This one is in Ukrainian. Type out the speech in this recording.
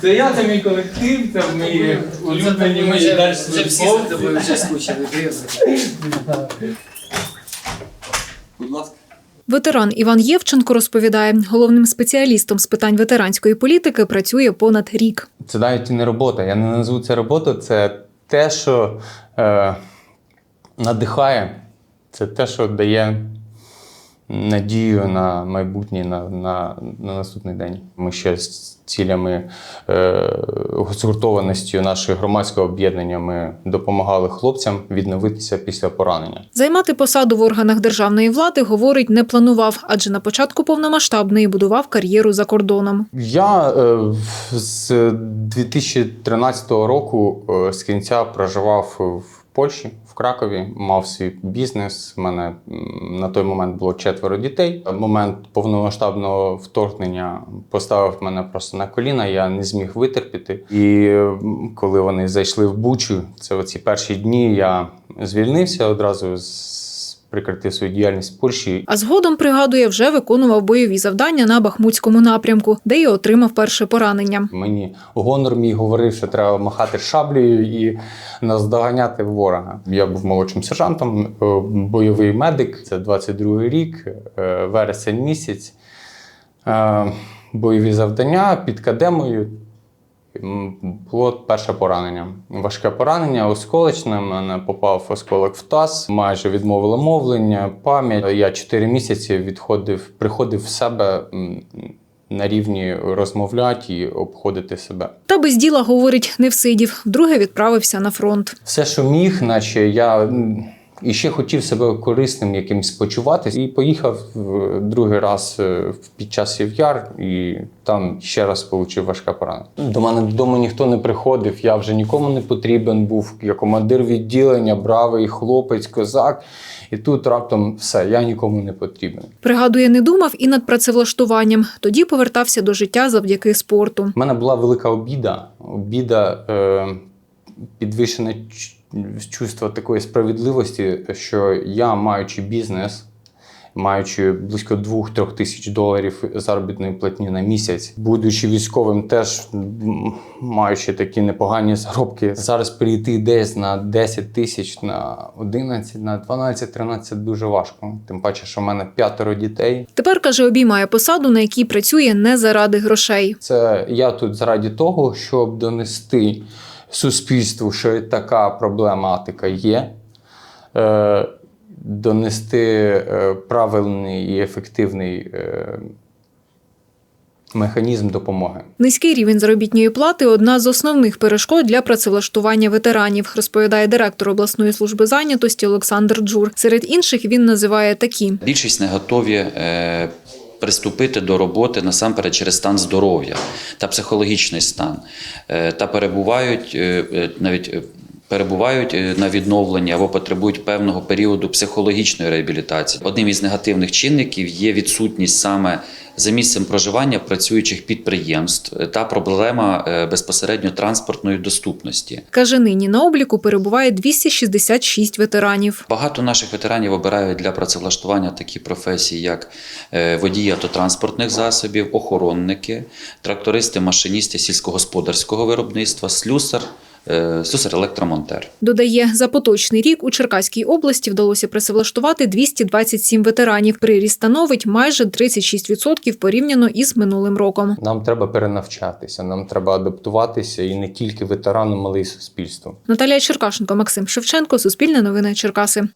Це я, це мій колектив, це мої улюблені мої далі Вже всі за тобою вже скучили. Будь ласка. Ветеран Іван Євченко розповідає, головним спеціалістом з питань ветеранської політики працює понад рік. Це навіть і не робота. Я не назву це роботою. Це те, що е, надихає, це те, що дає надію на майбутнє, на, на, на наступний день. Ми ще з цілями е, згуртованості нашого громадського об'єднання ми допомагали хлопцям відновитися після поранення. Займати посаду в органах державної влади, говорить, не планував, адже на початку повномасштабної будував кар'єру за кордоном. Я е, з 2013 року е, з кінця проживав в Польщі, в Кракові, мав свій бізнес. У мене на той момент було четверо дітей. Момент повномасштабного вторгнення поставив мене просто на коліна. Я не зміг витерпіти. І коли вони зайшли в Бучу, це оці перші дні я звільнився одразу з прекратив свою діяльність в Польщі. А згодом, пригадує, вже виконував бойові завдання на Бахмутському напрямку, де й отримав перше поранення. Мені гонор мій говорив, що треба махати шаблею і наздоганяти ворога. Я був молодшим сержантом, е, бойовий медик. Це 22-й рік, е, вересень місяць. Е, Бойові завдання під кадемою. Було перше поранення. Важке поранення, осколочне. Мене попав осколок в таз, майже відмовило мовлення, пам'ять. Я 4 місяці відходив, приходив в себе на рівні розмовляти і обходити себе. Та без діла, говорить, не всидів. Вдруге відправився на фронт. Все, що міг, наче я і ще хотів себе корисним якимось почувати. І поїхав другий раз е, під час Сів'яр, і там ще раз отримав важке поранення. До мене додому ніхто не приходив, я вже нікому не потрібен був. Я командир відділення, бравий хлопець, козак. І тут раптом все, я нікому не потрібен. Пригадує, не думав і над працевлаштуванням. Тоді повертався до життя завдяки спорту. У мене була велика обіда. Обіда, е, підвищене ч- чувство такої справедливості, що я, маючи бізнес, маючи близько 2-3 тисяч доларів заробітної платні на місяць, будучи військовим, теж маючи такі непогані заробки, зараз перейти десь на 10 тисяч, на 11, на 12, 13 дуже важко. Тим паче, що в мене п'ятеро дітей. Тепер каже, обіймає посаду, на якій працює не заради грошей. Це я тут заради того, щоб донести суспільству, що така проблематика є, е, донести е, правильний і ефективний е, механізм допомоги. Низький рівень заробітної плати одна з основних перешкод для працевлаштування ветеранів, розповідає директор обласної служби зайнятості Олександр Джур. Серед інших він називає такі. Більшість не готові приступити до роботи насамперед через стан здоров'я та психологічний стан, е, та перебувають е, е, навіть. Перебувають е, на відновленні або потребують певного періоду психологічної реабілітації. Одним із негативних чинників є відсутність саме за місцем проживання працюючих підприємств е, та проблема е, безпосередньо транспортної доступності. Каже, нині на обліку перебуває 266 ветеранів. Багато наших ветеранів обирають для працевлаштування такі професії, як водії автотранспортних засобів, охоронники, трактористи, машиністи сільськогосподарського виробництва, слюсар, е, слюсар-електромонтер. Додає, за поточний рік у Черкаській області вдалося працевлаштувати 227 ветеранів. Приріст становить майже 36% порівняно із минулим роком. Нам треба перенавчатися, нам треба адаптуватися і не тільки ветеранам, але й суспільству. Наталія Черкашенко, Максим Шевченко, Суспільне новини Черкаси.